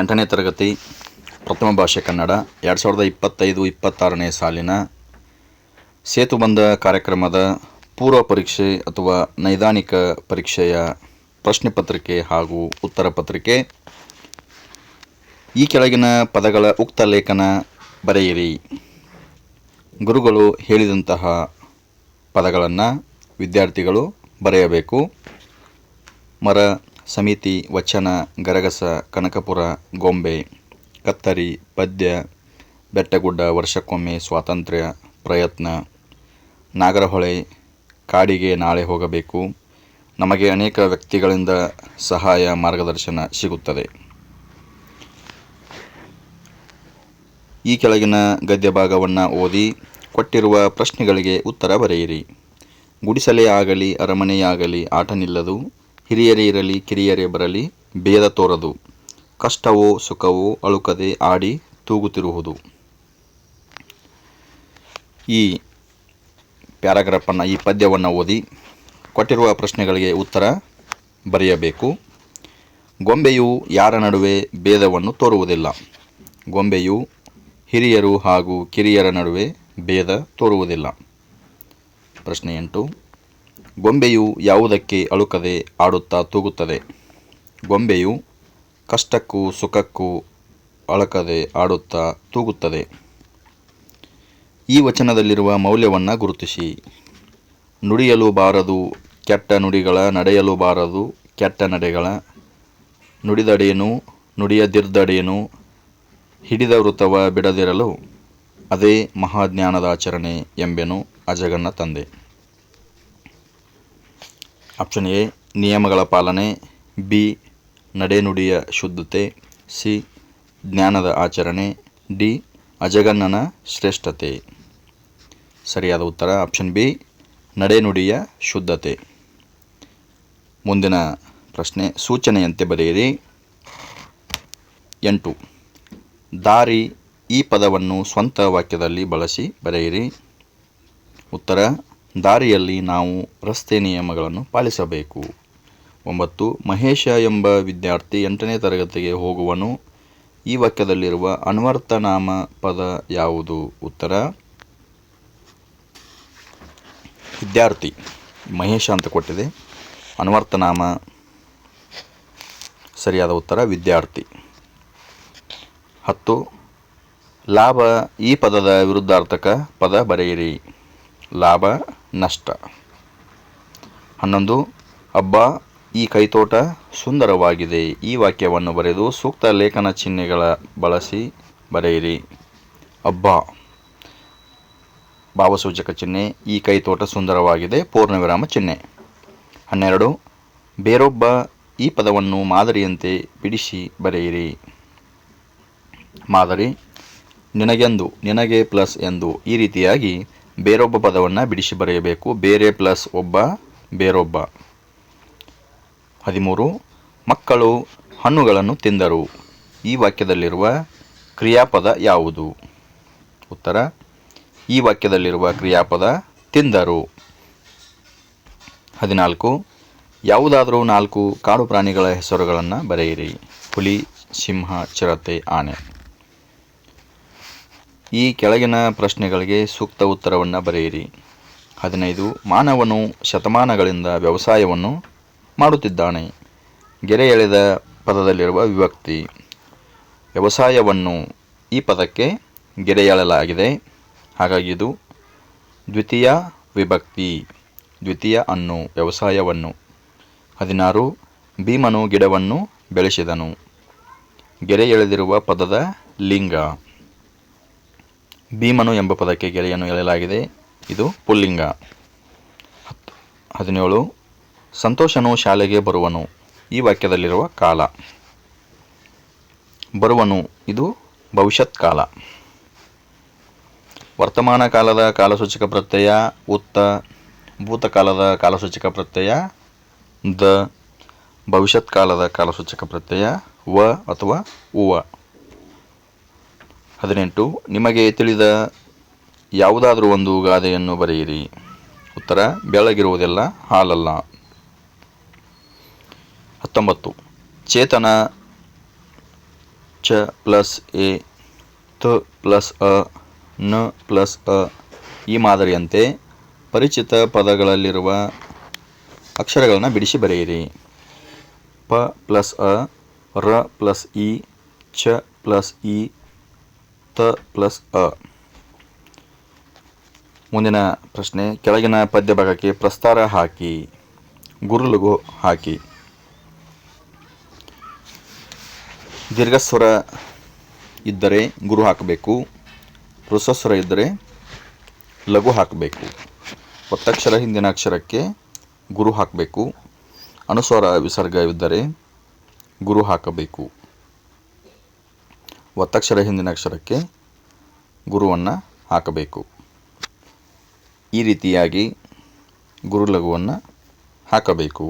ಎಂಟನೇ ತರಗತಿ, ಪ್ರಥಮ ಭಾಷೆ ಕನ್ನಡ, ಎರಡು ಸಾವಿರದ ಇಪ್ಪತ್ತೈದು ಇಪ್ಪತ್ತಾರನೇ ಸಾಲಿನ ಸೇತುಬಂಧ ಕಾರ್ಯಕ್ರಮದ ಪೂರ್ವ ಪರೀಕ್ಷೆ ಅಥವಾ ನೈದಾನಿಕ ಪರೀಕ್ಷೆಯ ಪ್ರಶ್ನೆ ಪತ್ರಿಕೆ ಹಾಗೂ ಉತ್ತರ ಪತ್ರಿಕೆ. ಈ ಕೆಳಗಿನ ಪದಗಳ ಉಕ್ತ ಲೇಖನ ಬರೆಯಿರಿ. ಗುರುಗಳು ಹೇಳಿದಂತಹ ಪದಗಳನ್ನು ವಿದ್ಯಾರ್ಥಿಗಳು ಬರೆಯಬೇಕು. ಮರ ಸಮಿತಿ, ವಚನ, ಗರಗಸ, ಕನಕಪುರ, ಗೊಂಬೆ, ಕತ್ತರಿ, ಪದ್ಯ, ಬೆಟ್ಟಗುಡ್ಡ, ವರ್ಷಕ್ಕೊಮ್ಮೆ ಸ್ವಾತಂತ್ರ್ಯ, ಪ್ರಯತ್ನ, ನಾಗರಹೊಳೆ, ಕಾಡಿಗೆ ನಾಳೆ ಹೋಗಬೇಕು. ನಮಗೆ ಅನೇಕ ವ್ಯಕ್ತಿಗಳಿಂದ ಸಹಾಯ, ಮಾರ್ಗದರ್ಶನ ಸಿಗುತ್ತದೆ. ಈ ಕೆಳಗಿನ ಗದ್ಯ ಭಾಗವನ್ನು ಓದಿ ಕೊಟ್ಟಿರುವ ಪ್ರಶ್ನೆಗಳಿಗೆ ಉತ್ತರ ಬರೆಯಿರಿ. ಗುಡಿಸಲೇ ಆಗಲಿ, ಅರಮನೆಯಾಗಲಿ ಆಟ ನಿಲ್ಲದು ಹಿರಿಯರೇ ಇರಲಿ, ಕಿರಿಯರೇ ಬರಲಿ, ಭೇದ ತೋರದು. ಕಷ್ಟವೋ ಸುಖವೋ ಅಳುಕದೆ ಆಡಿ ತೂಗುತ್ತಿರುವುದು. ಈ ಪ್ಯಾರಾಗ್ರಾಫನ್ನು, ಈ ಪದ್ಯವನ್ನು ಓದಿ ಕೊಟ್ಟಿರುವ ಪ್ರಶ್ನೆಗಳಿಗೆ ಉತ್ತರ ಬರೆಯಬೇಕು. ಗೊಂಬೆಯು ಯಾರ ನಡುವೆ ಭೇದವನ್ನು ತೋರುವುದಿಲ್ಲ. ಗೊಂಬೆಯು ಹಿರಿಯರು ಹಾಗೂ ಕಿರಿಯರ ನಡುವೆ ಭೇದ ತೋರುವುದಿಲ್ಲ. ಪ್ರಶ್ನೆ ಎಂಟು. ಗೊಂಬೆಯು ಯಾವುದಕ್ಕೆ ಅಳುಕದೆ ಆಡುತ್ತಾ ತೂಗುತ್ತದೆ? ಗೊಂಬೆಯು ಕಷ್ಟಕ್ಕೂ ಸುಖಕ್ಕೂ ಅಳಕದೆ ಆಡುತ್ತಾ ತೂಗುತ್ತದೆ. ಈ ವಚನದಲ್ಲಿರುವ ಮೌಲ್ಯವನ್ನು ಗುರುತಿಸಿ. ನುಡಿಯಲು ಬಾರದು, ಕೆಟ್ಟ ನುಡಿಗಳ ನಡೆಯಲು ಬಾರದು, ಕೆಟ್ಟ ನಡೆಗಳ ನುಡಿದಡೇನು, ನುಡಿಯದಿರ್ದಡೇನು, ಹಿಡಿದ ವೃತ್ತವ ಬಿಡದಿರಲು. ಅದೇ ಮಹಾಜ್ಞಾನದ ಆಚರಣೆ ಎಂಬೆನು ಅಜಗನ್ನ ತಂದೆ. ಆಪ್ಷನ್ ಎ, ನಿಯಮಗಳ ಪಾಲನೆ, ಬಿ, ನಡೆನುಡಿಯ ಶುದ್ಧತೆ, ಸಿ, ಜ್ಞಾನದ ಆಚರಣೆ, ಡಿ ಅಜಗನ್ನನ ಶ್ರೇಷ್ಠತೆ. ಸರಿಯಾದ ಉತ್ತರ ಆಪ್ಷನ್ ಬಿ, ನಡೆನುಡಿಯ ಶುದ್ಧತೆ. ಮುಂದಿನ ಪ್ರಶ್ನೆ, ಸೂಚನೆಯಂತೆ ಬರೆಯಿರಿ. ಎಂಟು. ದಾರಿ ಈ ಪದವನ್ನು ಸ್ವಂತ ವಾಕ್ಯದಲ್ಲಿ ಬಳಸಿ ಬರೆಯಿರಿ. ಉತ್ತರ ದಾರಿಯಲ್ಲಿ ನಾವು ರಸ್ತೆ ನಿಯಮಗಳನ್ನು ಪಾಲಿಸಬೇಕು. ಒಂಬತ್ತು, ಮಹೇಶ ಎಂಬ ವಿದ್ಯಾರ್ಥಿ ಎಂಟನೇ ತರಗತಿಗೆ ಹೋಗುವನು. ಈ ವಾಕ್ಯದಲ್ಲಿರುವ ಅನ್ವರ್ಥನಾಮ ಪದ ಯಾವುದು? ಉತ್ತರ, ವಿದ್ಯಾರ್ಥಿ. ಮಹೇಶ ಅಂತ ಕೊಟ್ಟಿದೆ. ಅನ್ವರ್ಥನಾಮ ಸರಿಯಾದ ಉತ್ತರ, ವಿದ್ಯಾರ್ಥಿ. ಹತ್ತು, ಲಾಭ ಈ ಪದದ ವಿರುದ್ಧಾರ್ಥಕ ಪದ ಬರೆಯಿರಿ. ಲಾಭ ನಷ್ಟ. ಹನ್ನೊಂದು ಹಬ್ಬ ಈ ಕೈತೋಟ ಸುಂದರವಾಗಿದೆ. ಈ ವಾಕ್ಯವನ್ನು ಬರೆದು ಸೂಕ್ತ ಲೇಖನ ಚಿಹ್ನೆಗಳ ಬಳಸಿ ಬರೆಯಿರಿ. ಹಬ್ಬ ಭಾವಸೂಚಕ ಚಿಹ್ನೆ, ಈ ಕೈತೋಟ ಸುಂದರವಾಗಿದೆ, ಪೂರ್ಣವಿರಾಮ ಚಿಹ್ನೆ. ಹನ್ನೆರಡು, ಬೇರೊಬ್ಬ ಈ ಪದವನ್ನು ಮಾದರಿಯಂತೆ ಬಿಡಿಸಿ ಬರೆಯಿರಿ. ಮಾದರಿ, ನಿನಗೆಂದು, ನಿನಗೆ ಪ್ಲಸ್ ಎಂದು ಈ ರೀತಿಯಾಗಿ ಬೇರೊಬ್ಬ ಪದವನ್ನು ಬಿಡಿಸಿ ಬರೆಯಬೇಕು. ಬೇರೆ ಪ್ಲಸ್ ಒಬ್ಬ, ಬೇರೊಬ್ಬ. ಹದಿಮೂರು, ಮಕ್ಕಳು ಹಣ್ಣುಗಳನ್ನು ತಿಂದರು. ಈ ವಾಕ್ಯದಲ್ಲಿರುವ ಕ್ರಿಯಾಪದ ಯಾವುದು? ಉತ್ತರ, ಈ ವಾಕ್ಯದಲ್ಲಿರುವ ಕ್ರಿಯಾಪದ ತಿಂದರು. ಹದಿನಾಲ್ಕು, ಯಾವುದಾದರೂ ನಾಲ್ಕು ಕಾಡು ಪ್ರಾಣಿಗಳ ಹೆಸರುಗಳನ್ನು ಬರೆಯಿರಿ. ಹುಲಿ, ಸಿಂಹ, ಚಿರತೆ, ಆನೆ. ಈ ಕೆಳಗಿನ ಪ್ರಶ್ನೆಗಳಿಗೆ ಸೂಕ್ತ ಉತ್ತರವನ್ನು ಬರೆಯಿರಿ. ಹದಿನೈದು, ಮಾನವನು ಶತಮಾನಗಳಿಂದ ವ್ಯವಸಾಯವನ್ನು ಮಾಡುತ್ತಿದ್ದಾನೆ. ಗೆರೆ ಎಳೆದ ಪದದಲ್ಲಿರುವ ವಿಭಕ್ತಿ. ವ್ಯವಸಾಯವನ್ನು ಈ ಪದಕ್ಕೆ ಗೆರೆ ಎಳೆಯಲಾಗಿದೆ ಹಾಗಾಗಿ ಇದು ದ್ವಿತೀಯ ವಿಭಕ್ತಿ. ದ್ವಿತೀಯ ಅನ್ನು, ವ್ಯವಸಾಯವನ್ನು. ಹದಿನಾರು, ಭೀಮನು ಗಿಡವನ್ನು ಬೆಳೆಸಿದನು. ಗೆರೆ ಎಳೆದಿರುವ ಪದದ ಲಿಂಗ. ಭೀಮನು ಎಂಬ ಪದಕ್ಕೆ ಗೆರೆಯನ್ನು ಎಳೆಯಲಾಗಿದೆ. ಇದು ಪುಲ್ಲಿಂಗ. ಹತ್ತು. ಹದಿನೇಳು. ಸಂತೋಷನು ಶಾಲೆಗೆ ಬರುವನು. ಈ ವಾಕ್ಯದಲ್ಲಿರುವ ಕಾಲ. ಬರುವನು. ಇದು ಭವಿಷ್ಯತ್ ಕಾಲ. ವರ್ತಮಾನ ಕಾಲದ ಕಾಲಸೂಚಕ ಪ್ರತ್ಯಯ, ಉತ್ತ. ಭೂತಕಾಲದ ಕಾಲಸೂಚಕ ಪ್ರತ್ಯಯ, ದ. ಭವಿಷ್ಯತ್ ಕಾಲದ ಕಾಲಸೂಚಕ ಪ್ರತ್ಯಯ, ವ ಅಥವಾ ಉವ. ಹದಿನೆಂಟು, ನಿಮಗೆ ತಿಳಿದ ಯಾವುದಾದರೂ ಒಂದು ಗಾದೆಯನ್ನು ಬರೆಯಿರಿ. ಉತ್ತರ, ಬೆಳಗಿರುವುದೆಲ್ಲ ಹಾಲಲ್ಲ. ಹತ್ತೊಂಬತ್ತು, ಚೇತನ ಚ ಪ್ಲಸ್ ಎ, ತ ಪ್ಲಸ್ ಅ, ನ ಪ್ಲಸ್ ಅ ಈ ಮಾದರಿಯಂತೆ ಪರಿಚಿತ ಪದಗಳಲ್ಲಿರುವ ಅಕ್ಷರಗಳನ್ನು ಬಿಡಿಸಿ ಬರೆಯಿರಿ. ಪ ಪ್ಲಸ್ ಅ, ರ ಪ್ಲಸ್ ಇ, ಚ ಪ್ಲಸ್ ಇ ತ ಪ್ಲಸ್ ಅ. ಮುಂದಿನ ಪ್ರಶ್ನೆ, ಕೆಳಗಿನ ಪದ್ಯ ಭಾಗಕ್ಕೆ ಪ್ರಸ್ತಾರ ಹಾಕಿ, ಗುರುಲುಗು ಹಾಕಿ. ದೀರ್ಘಸ್ವರ ಇದ್ದರೆ ಗುರು ಹಾಕಬೇಕು, ಹೃಸ್ವಸ್ವರ ಇದ್ದರೆ ಲಘು ಹಾಕಬೇಕು. ಒತ್ತಕ್ಷರ ಹಿಂದಿನ ಅಕ್ಷರಕ್ಕೆ ಗುರು ಹಾಕಬೇಕು, ಅನುಸ್ವರ ವಿಸರ್ಗವಿದ್ದರೆ ಗುರು ಹಾಕಬೇಕು. ಒತ್ತಕ್ಷರ ಹಿಂದಿನ ಅಕ್ಷರಕ್ಕೆ ಗುರುವನ್ನು ಹಾಕಬೇಕು. ಈ ರೀತಿಯಾಗಿ ಗುರು ಲಘುವನ್ನು ಹಾಕಬೇಕು.